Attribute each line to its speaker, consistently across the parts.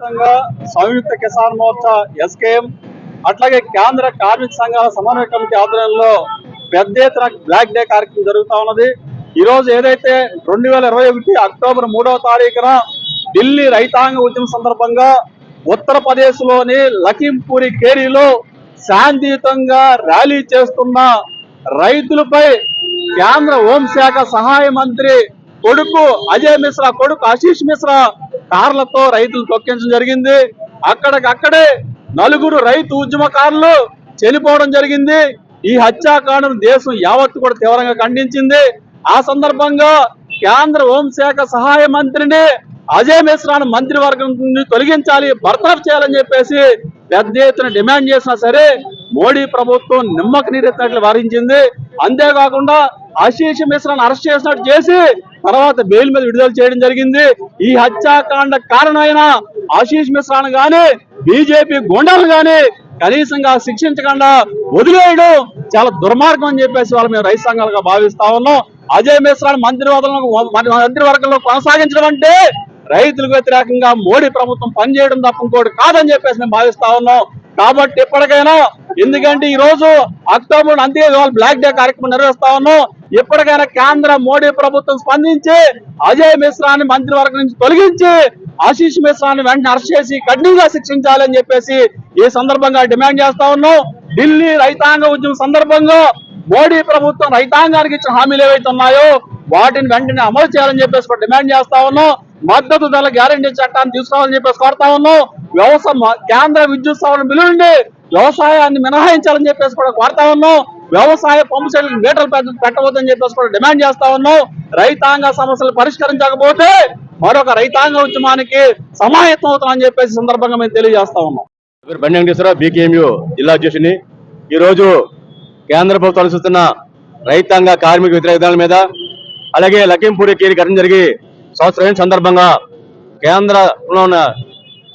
Speaker 1: వ్యాప్తంగా సంయుక్త కిసాన్ మోర్చా ఎస్కేఎం అట్లాగే కేంద్ర కార్మిక సంఘాల సమన్వయ కమిటీ ఆధ్వర్యంలో పెద్ద ఎత్తున బ్లాక్ డే కార్యక్రమం జరుగుతా ఉన్నది. ఈ రోజు ఏదైతే రెండు వేల ఇరవై ఒకటి అక్టోబర్ మూడవ తారీఖున ఢిల్లీ రైతాంగ ఉద్యమం సందర్భంగా ఉత్తరప్రదేశ్లోని లఖింపూరి కేరీలో శాంతియుతంగా ర్యాలీ చేస్తున్న రైతులపై కేంద్ర హోంశాఖ సహాయ మంత్రి కొడుకు అజయ్ మిశ్రా కొడుకు ఆశీష్ మిశ్రా కార్లతో రైతులు తొక్కించడం జరిగింది. అక్కడికక్కడే నలుగురు రైతు ఉద్యమకారులు చనిపోవడం జరిగింది. ఈ హత్యాకాండను దేశం యావత్తు కూడా తీవ్రంగా ఖండించింది. ఆ సందర్భంగా కేంద్ర హోంశాఖ సహాయ మంత్రిని అజయ్ మిశ్రాను మంత్రివర్గం నుండి తొలగించాలి బర్తరఫ్ చేయాలని చెప్పేసి పెద్ద ఎత్తున డిమాండ్ చేసినా సరే మోడీ ప్రభుత్వం నిమ్మక నీరెత్తినట్లు వారించింది. అంతేకాకుండా ఆశీష్ మిశ్రాను అరెస్ట్ చేసినట్టు చేసి తర్వాత బెయిల్ మీద విడుదల చేయడం జరిగింది. ఈ హత్యాకాండ కారణమైన ఆశీష్ మిశ్రాను గాని బీజేపీ గుండాలను గాని కనీసంగా శిక్షించకుండా వదిలేయడం చాలా దుర్మార్గం అని చెప్పేసి వాళ్ళు మేము రైతు సంఘాలుగా భావిస్తా ఉన్నాం. అజయ్ మిశ్రాను మంత్రివర్గంలో మంత్రివర్గంలో కొనసాగించడం అంటే రైతులకు వ్యతిరేకంగా మోడీ ప్రభుత్వం పనిచేయడం తప్ప ఇంకోటి కాదని చెప్పేసి మేము భావిస్తా ఉన్నాం. కాబట్టి ఎప్పటికైనా ఎందుకంటే ఈ రోజు అక్టోబర్ అంతే వాళ్ళు బ్లాక్ డే కార్యక్రమం నిర్వహిస్తా ఉన్నాం. ఎప్పటికైనా కేంద్ర మోడీ ప్రభుత్వం స్పందించి అజయ్ మిశ్రాని మంత్రివర్గం నుంచి తొలగించి ఆశీష్ మిశ్రాని వెంటనే అరెస్ట్ చేసి కఠినంగా శిక్షించాలని చెప్పేసి ఈ సందర్భంగా డిమాండ్ చేస్తా ఉన్నాం. ఢిల్లీ రైతాంగ ఉద్యమం సందర్భంగా మోడీ ప్రభుత్వం రైతాంగానికి ఇచ్చిన హామీలు ఏవైతే ఉన్నాయో వాటిని వెంటనే అమలు చేయాలని చెప్పేసి డిమాండ్ చేస్తా ఉన్నాం. మద్దతు ధర గ్యారంటీ చట్టాన్ని తీసుకురావాలని చెప్పేసి కోరుతా ఉన్నాం. వ్యవసాయ కేంద్ర విద్యుత్ సవరణ బిల్లుండి వ్యవసాయాన్ని మినహాయించాలని చెప్పేసి కూడా కోరుతా ఉన్నాం. వ్యవసాయ పంపు సెట్లు మీటర్లు పెట్టవద్దని చెప్పేసి కూడా డిమాండ్ చేస్తా ఉన్నాం. రైతాంగ సమస్యలు పరిష్కరించకపోతే మరొక రైతాంగ ఉద్యమానికి సమాయత్తం అవుతామని చెప్పేసి సందర్భంగా మేము తెలియజేస్తా ఉన్నాం.
Speaker 2: బండి వెంకటేశ్వర బీకేఎంయు జిల్లా అధ్యక్షుని ఈరోజు కేంద్ర ప్రభుత్వం అనుసరిస్తున్న రైతాంగ కార్మిక వ్యతిరేక మీద అలాగే లఖింపూర్ కేరి ఘటన జరిగి సంవత్సరం సందర్భంగా కేంద్రంలో ఉన్న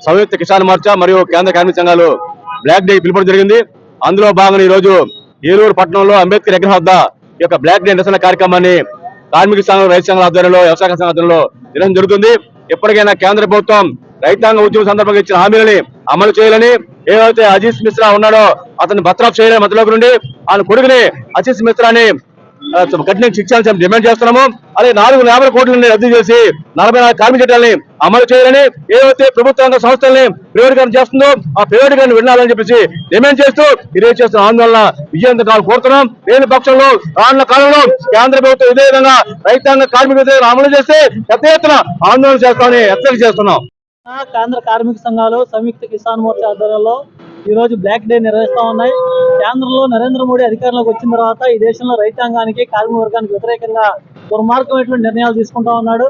Speaker 2: సంయుక్త కిసాన్ మోర్చా మరియు కేంద్ర కార్మిక సంఘాలు బ్లాక్ డే పిలుపడం జరిగింది. అందులో భాగంగా ఈ రోజు ఏలూరు పట్టణంలో అంబేద్కర్ విగ్రహం వద్ద ఈ యొక్క బ్లాక్ డే నిరసన కార్యక్రమాన్ని కార్మిక సంఘం రైతు సంఘాల ఆధ్వర్యంలో వ్యవసాయ సంఘ ఆధ్వర్యంలో నిరసన జరుగుతుంది. ఎప్పటికైనా కేంద్ర ప్రభుత్వం రైతాంగ ఉద్యమ సందర్భంగా ఇచ్చిన హామీలని అమలు చేయాలని ఏదైతే అజీష్ మిశ్రా ఉన్నాడో అతన్ని బత్రాఫ్ చేయాలని మధ్యలోకి నుండి ఆయన కొడుకుని అజీష్ మిశ్రాని కఠిన శిక్షాల్సి డిమాండ్ చేస్తున్నాము. అలాగే నాలుగు యాభై కోట్లని రద్దు చేసి నలభై నాలుగు కార్మిక చట్టాలని అమలు చేయాలని ఏదైతే ప్రభుత్వ రంగ సంస్థల్ని ప్రైవేటీకరణ చేస్తుందో ఆ ప్రైవేటీకరణ వినాలని చెప్పేసి డిమాండ్ చేస్తూ ఈరోజు చేస్తున్న ఆందోళన విజయంతో కావాలి కోరుతున్నాం. లేని పక్షంలో రానున్న కాలంలో కేంద్ర ప్రభుత్వం ఇదే విధంగా రైతాంగ కార్మిక అమలు చేస్తే పెద్ద ఎత్తున ఆందోళన చేస్తామని హెచ్చరిక చేస్తున్నాం.
Speaker 3: కేంద్ర కార్మిక సంఘాలు సంయుక్త కిసాన్ మోర్చా ఆధ్వర్యంలో ఈ రోజు బ్లాక్ డే నిర్వహిస్తా ఉన్నాయి. కేంద్రంలో నరేంద్ర మోడీ అధికారంలోకి వచ్చిన తర్వాత ఈ దేశంలో రైతాంగానికి కార్మిక వర్గానికి వ్యతిరేకంగా దుర్మార్గమైనటువంటి నిర్ణయాలు తీసుకుంటా ఉన్నాడు.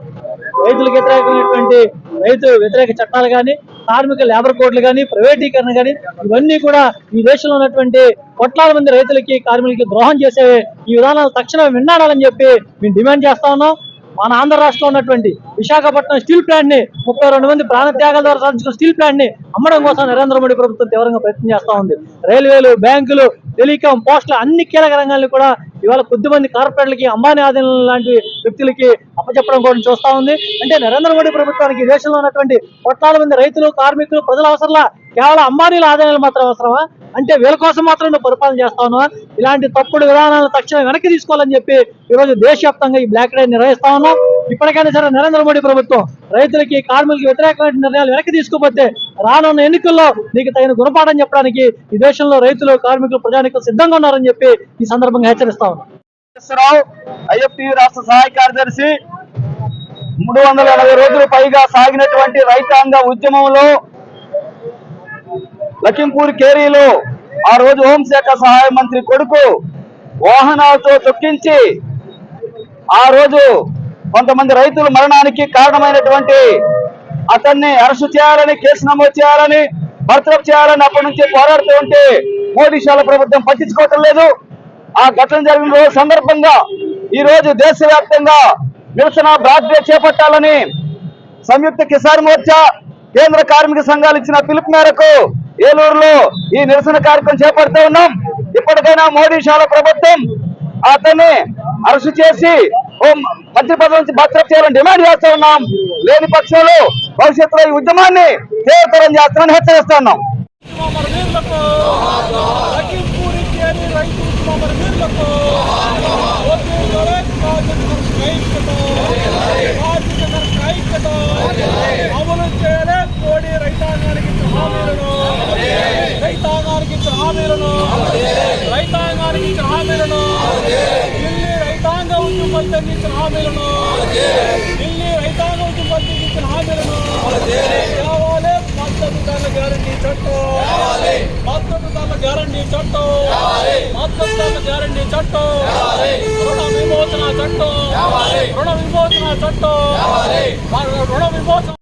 Speaker 3: రైతులకు వ్యతిరేకమైనటువంటి రైతు వ్యతిరేక చట్టాలు కానీ కార్మిక లేబర్ కోడ్లు కానీ ప్రైవేటీకరణ కానీ ఇవన్నీ కూడా ఈ దేశంలో ఉన్నటువంటి కోట్లాది మంది రైతులకి కార్మికులకి ద్రోహం చేసేవి ఈ విధానాలు తక్షణం విన్నాడాలని చెప్పి మేము డిమాండ్ చేస్తా ఉన్నాం. మన ఆంధ్ర రాష్ట్రంలో ఉన్నటువంటి విశాఖపట్నం స్టీల్ ప్లాంట్ని ముప్పై రెండు మంది ప్రాణత్యాగాల ద్వారా సాధించిన స్టీల్ ప్లాంట్ని అమ్మడం కోసం నరేంద్ర మోడీ ప్రభుత్వం తీవ్రంగా ప్రయత్నం చేస్తా ఉంది. రైల్వేలు బ్యాంకులు టెలికాం పోస్టులు అన్ని కీలక రంగాలను కూడా ఇవాళ కొద్ది మంది కార్పొరేట్లకి అంబానీ ఆదాయం లాంటి వ్యక్తులకి అప్పచెప్పడం కూడా చూస్తా ఉంది. అంటే నరేంద్ర మోడీ ప్రభుత్వానికి దేశంలో ఉన్నటువంటి కోట్లాది మంది రైతులు కార్మికులు ప్రజల అవసరంలా కేవలం అంబానీల ఆదాయాలు మాత్రం అవసరమా? అంటే వీళ్ళ కోసం మాత్రం నువ్వు పరిపాలన చేస్తా ఉన్నావా? ఇలాంటి తప్పుడు విధానాలను తక్షణం వెనక్కి తీసుకోవాలని చెప్పి ఈ రోజు దేశవ్యాప్తంగా ఈ బ్లాక్ డే నిర్వహిస్తా ఉన్నాం. ఇప్పటికైనా సరే నరేంద్ర మోడీ ప్రభుత్వం రైతులకి కార్మికులకి వ్యతిరేకమైన నిర్ణయాలు వెనక్కి తీసుకోకపోతే రానున్న ఎన్నికల్లో నీకు తగిన గుణపాఠం చెప్పడానికి ఈ దేశంలో రైతులు కార్మికులు ప్రజానికులు సిద్ధంగా ఉన్నారని చెప్పి ఈ సందర్భంగా హెచ్చరిస్తా ఉన్నాం.
Speaker 1: రాష్ట్ర సహాయ కార్యదర్శి మూడు వందల ఎనభై రోజులు పైగా సాగినటువంటి రైతాంగ ఉద్యమంలో లఖింపూర్ కేరీలో ఆ రోజు హోంశాఖ సహాయ మంత్రి కొడుకు వాహనాలతో తొక్కించి ఆ రోజు కొంతమంది రైతుల మరణానికి కారణమైనటువంటి అతన్ని అరెస్టు చేయాలని కేసు నమోదు చేయాలని బర్తరఫ్ చేయాలని అప్పటి నుంచి పోరాడుతూ ఉంటే మోడీశాల ప్రభుత్వం పట్టించుకోవటం లేదు. ఆ ఘటన జరిగిన రోజు సందర్భంగా ఈ రోజు దేశవ్యాప్తంగా నిరసన బాధ్యత చేపట్టాలని సంయుక్త కిసాన్ మోర్చా కేంద్ర కార్మిక సంఘాలు ఇచ్చిన పిలుపు మేరకు ఏలూరులో ఈ నిరసన కార్యక్రమం చేపడుతూ ఉన్నాం. ఇప్పటికైనా మోడీ శాల ప్రభుత్వం అతన్ని అరెస్టు చేసి మంత్రి పదవి నుంచి భద్రత చేయాలని డిమాండ్ చేస్తా ఉన్నాం లేని పక్షంలో భవిష్యత్తులో ఈ ఉద్యమాన్ని
Speaker 4: తీవ్రతరం చేస్తామని హెచ్చరిస్తా
Speaker 1: ఉన్నాం లఖింపూర్ ఐక్యత ఐక్యత అమలు చేయలే కోడి రైతాంగానికి ఇచ్చిన హామీలను రైతాంగానికి ఇచ్చిన హామీలను రైతాంగానికి ఇచ్చిన హామీలను ఢిల్లీ రైతాంగ ఉద్యమం ఇచ్చిన హామీలను. ఢిల్లీ రైతాంగ ఉద్యమం ఇచ్చిన హామీలను. కావాలి మద్దతు ధరల గ్యారంటీ చట్టం. మద్దతు ధరల గ్యారంటీ చట్టం. మద్దతు ధరల గ్యారంటీ చట్టం. రుణ విమోచన చట్టం. రుణ విమోచన చట్టం. రుణ విమోచన